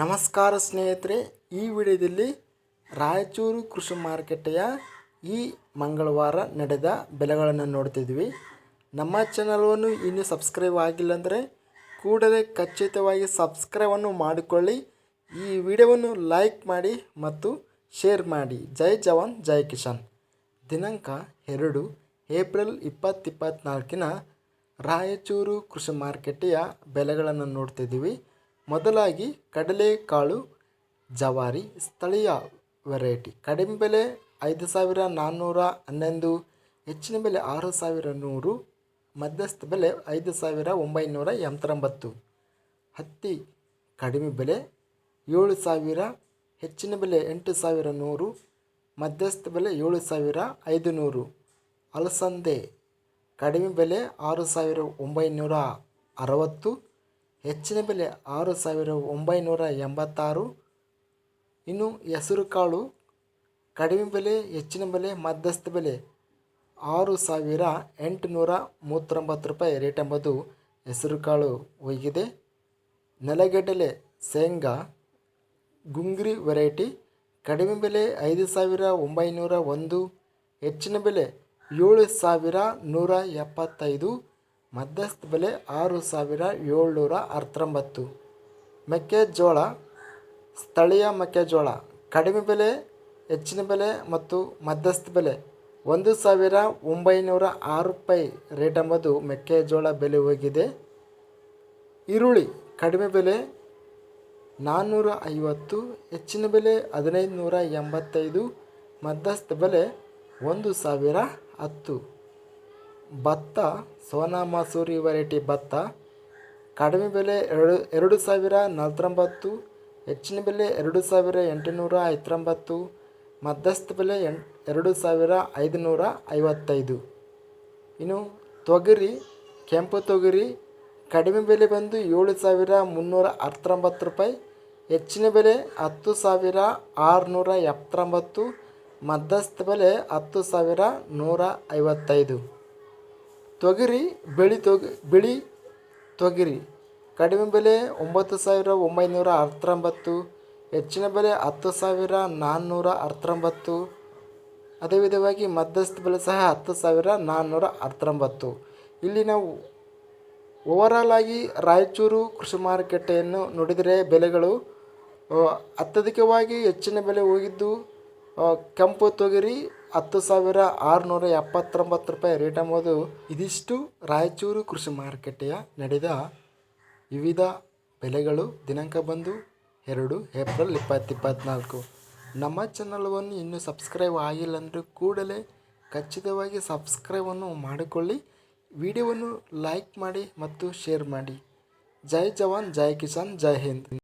ನಮಸ್ಕಾರ ಸ್ನೇಹಿತರೆ, ಈ ವಿಡಿಯೋದಲ್ಲಿ ರಾಯಚೂರು ಕೃಷಿ ಮಾರುಕಟ್ಟೆಯ ಈ ಮಂಗಳವಾರ ನಡೆದ ಬೆಲೆಗಳನ್ನು ನೋಡ್ತಿದ್ವಿ. ನಮ್ಮ ಚಾನಲನ್ನು ಇನ್ನೂ ಸಬ್ಸ್ಕ್ರೈಬ್ ಆಗಿಲ್ಲ ಅಂದರೆ ಕೂಡಲೇ ಖಚಿತವಾಗಿ ಸಬ್ಸ್ಕ್ರೈಬನ್ನು ಮಾಡಿಕೊಳ್ಳಿ. ಈ ವಿಡಿಯೋವನ್ನು ಲೈಕ್ ಮಾಡಿ ಮತ್ತು ಶೇರ್ ಮಾಡಿ. ಜೈ ಜವಾನ್, ಜೈ ಕಿಸಾನ್. ದಿನಾಂಕ ಎರಡು ಏಪ್ರಿಲ್ ಇಪ್ಪತ್ತಿಪ್ಪತ್ನಾಲ್ಕಿನ ರಾಯಚೂರು ಕೃಷಿ ಮಾರುಕಟ್ಟೆಯ ಬೆಲೆಗಳನ್ನು ನೋಡ್ತಿದ್ದೀವಿ ಮೊದಲಾಗಿ ಕಡಲೆಕಾಳು, ಜವಾರಿ, ಸ್ಥಳೀಯ ವೆರೈಟಿ. ಕಡಿಮೆ ಬೆಲೆ ಐದು ಸಾವಿರ ನಾನ್ನೂರ ಹನ್ನೊಂದು, ಹೆಚ್ಚಿನ ಬೆಲೆ ಆರು ಸಾವಿರ ನೂರು, ಮಧ್ಯಸ್ಥ ಬೆಲೆ ಐದು ಸಾವಿರ ಒಂಬೈನೂರ ಎಂಬತ್ತೊಂಬತ್ತು. ಹತ್ತಿ ಕಡಿಮೆ ಬೆಲೆ ಏಳು ಸಾವಿರ, ಹೆಚ್ಚಿನ ಬೆಲೆ ಎಂಟು ಸಾವಿರ ನೂರು, ಮಧ್ಯಸ್ಥ ಬೆಲೆ ಏಳು ಸಾವಿರ ಐದು ನೂರು ಅಲಸಂದೆ ಕಡಿಮೆ ಬೆಲೆ ಆರು ಸಾವಿರ ಒಂಬೈನೂರ ಅರವತ್ತು ಹೆಚ್ಚಿನ ಬೆಲೆ ಆರು ಸಾವಿರ ಒಂಬೈನೂರ ಎಂಬತ್ತಾರು. ಇನ್ನು ಹೆಸರುಕಾಳು ಕಡಿಮೆ ಬೆಲೆ, ಹೆಚ್ಚಿನ ಬೆಲೆ, ಮಧ್ಯಸ್ಥ ಬೆಲೆ ಆರು ಸಾವಿರ ಎಂಟುನೂರ ಮೂವತ್ತೊಂಬತ್ತು ರೂಪಾಯಿ. ರೇಟ್ ಎಂಬುದು ಹೆಸರುಕಾಳು ಹೋಗಿದೆ. ನೆಲಗಡಲೆ, ಶೇಂಗಾ, ಗುಂಗ್ರಿ ವೆರೈಟಿ ಕಡಿಮೆ ಬೆಲೆ ಐದು ಸಾವಿರ ಒಂಬೈನೂರ ಒಂದು, ಹೆಚ್ಚಿನ ಬೆಲೆ ಏಳು ಸಾವಿರ ನೂರ ಎಪ್ಪತ್ತೈದು. ಮಧ್ಯಸ್ಥ ಬೆಲೆ ಆರು ಸಾವಿರ ಏಳ್ನೂರ ಹತ್ತೊಂಬತ್ತು ಮೆಕ್ಕೆಜೋಳ, ಸ್ಥಳೀಯ ಮೆಕ್ಕೆಜೋಳ, ಕಡಿಮೆ ಬೆಲೆ, ಹೆಚ್ಚಿನ ಬೆಲೆ ಮತ್ತು ಮಧ್ಯಸ್ಥ ಬೆಲೆ ಒಂದು ಸಾವಿರ ಒಂಬೈನೂರ ಆರು ರೂಪಾಯಿ ರೇಟ್ ಎಂಬುದು ಮೆಕ್ಕೆಜೋಳ ಬೆಲೆ ಹೋಗಿದೆ. ಈರುಳ್ಳಿ, ಕಡಿಮೆ ಬೆಲೆ ನಾನ್ನೂರ ಐವತ್ತು, ಹೆಚ್ಚಿನ ಬೆಲೆ ಹದಿನೈದು ನೂರ ಎಂಬತ್ತೈದು, ಮಧ್ಯಸ್ಥ ಬೆಲೆ ಒಂದು ಸಾವಿರ ಹತ್ತು. ಭತ್ತ ಸೋನಾ ಮಸೂರಿ ವೆರೈಟಿ ಭತ್ತ, ಕಡಿಮೆ ಬೆಲೆ ಎರಡು ಎರಡು ಸಾವಿರ ನಲ್ವತ್ತೊಂಬತ್ತು, ಹೆಚ್ಚಿನ ಬೆಲೆ ಎರಡು ಸಾವಿರ ಎಂಟುನೂರ ಐತ್ರೊಂಬತ್ತು ಮಧ್ಯಸ್ಥ ಬೆಲೆ ಎಂ, ಎರಡು ಸಾವಿರ ಐದುನೂರ ಐವತ್ತೈದು. ಇನ್ನು ತೊಗರಿ, ಕೆಂಪು ತೊಗರಿ, ಕಡಿಮೆ ಬೆಲೆ ಬಂದು ಏಳು ಸಾವಿರ ಮುನ್ನೂರ ಹತ್ತೊಂಬತ್ತು ರೂಪಾಯಿ, ಹೆಚ್ಚಿನ ಬೆಲೆ ಹತ್ತು ಸಾವಿರ ಆರುನೂರ ಎಪ್ಪತ್ತೊಂಬತ್ತು, ಮಧ್ಯಸ್ಥ ಬೆಲೆ ಹತ್ತು ಸಾವಿರ ನೂರ ಐವತ್ತೈದು. ತೊಗರಿ, ಬೆಳಿ ತೊಗ, ಬಿಳಿ ತೊಗರಿ. ಕಡಿಮೆ ಬೆಲೆ ಒಂಬತ್ತು ಸಾವಿರ ಒಂಬೈನೂರ ಹತ್ತೊಂಬತ್ತು ಹೆಚ್ಚಿನ ಬೆಲೆ ಹತ್ತು ಸಾವಿರ ನಾನ್ನೂರ ಹತ್ತೊಂಬತ್ತು ಅದೇ ವಿಧವಾಗಿ ಮಧ್ಯಸ್ಥ ಬೆಲೆ ಸಹ ಹತ್ತು ಸಾವಿರ ನಾನ್ನೂರ ಹತ್ತೊಂಬತ್ತು ಇಲ್ಲಿ ನಾವು ಓವರಾಲ್ ಆಗಿ ರಾಯಚೂರು ಕೃಷಿ ಮಾರುಕಟ್ಟೆಯನ್ನು ನೋಡಿದರೆ ಬೆಲೆಗಳು ಅತ್ಯಧಿಕವಾಗಿ ಹೆಚ್ಚಿನ ಬೆಲೆ ಹೋಗಿದ್ದು ಕೆಂಪು ತೊಗರಿ ಹತ್ತು ಸಾವಿರ ಆರುನೂರ ಎಪ್ಪತ್ತೊಂಬತ್ತು ರೂಪಾಯಿ ರೇಟ್ ಎಂಬುದು ಇದಿಷ್ಟು ರಾಯಚೂರು ಕೃಷಿ ಮಾರುಕಟ್ಟೆಯ ನಡೆದ ವಿವಿಧ ಬೆಲೆಗಳು ದಿನಾಂಕ ಬಂದು ಎರಡು ಏಪ್ರಿಲ್ ಇಪ್ಪತ್ತು ಇಪ್ಪತ್ತ್ನಾಲ್ಕು ನಮ್ಮ ಚಾನಲ್ವನ್ನು ಇನ್ನೂ ಸಬ್ಸ್ಕ್ರೈಬ್ ಆಗಿಲ್ಲ ಅಂದರೆ ಕೂಡಲೇ ಖಚಿತವಾಗಿ ಸಬ್ಸ್ಕ್ರೈಬನ್ನು ಮಾಡಿಕೊಳ್ಳಿ. ವಿಡಿಯೋವನ್ನು ಲೈಕ್ ಮಾಡಿ ಮತ್ತು ಶೇರ್ ಮಾಡಿ. ಜೈ ಜವಾನ್, ಜೈ ಕಿಸಾನ್, ಜೈ ಹಿಂದ್.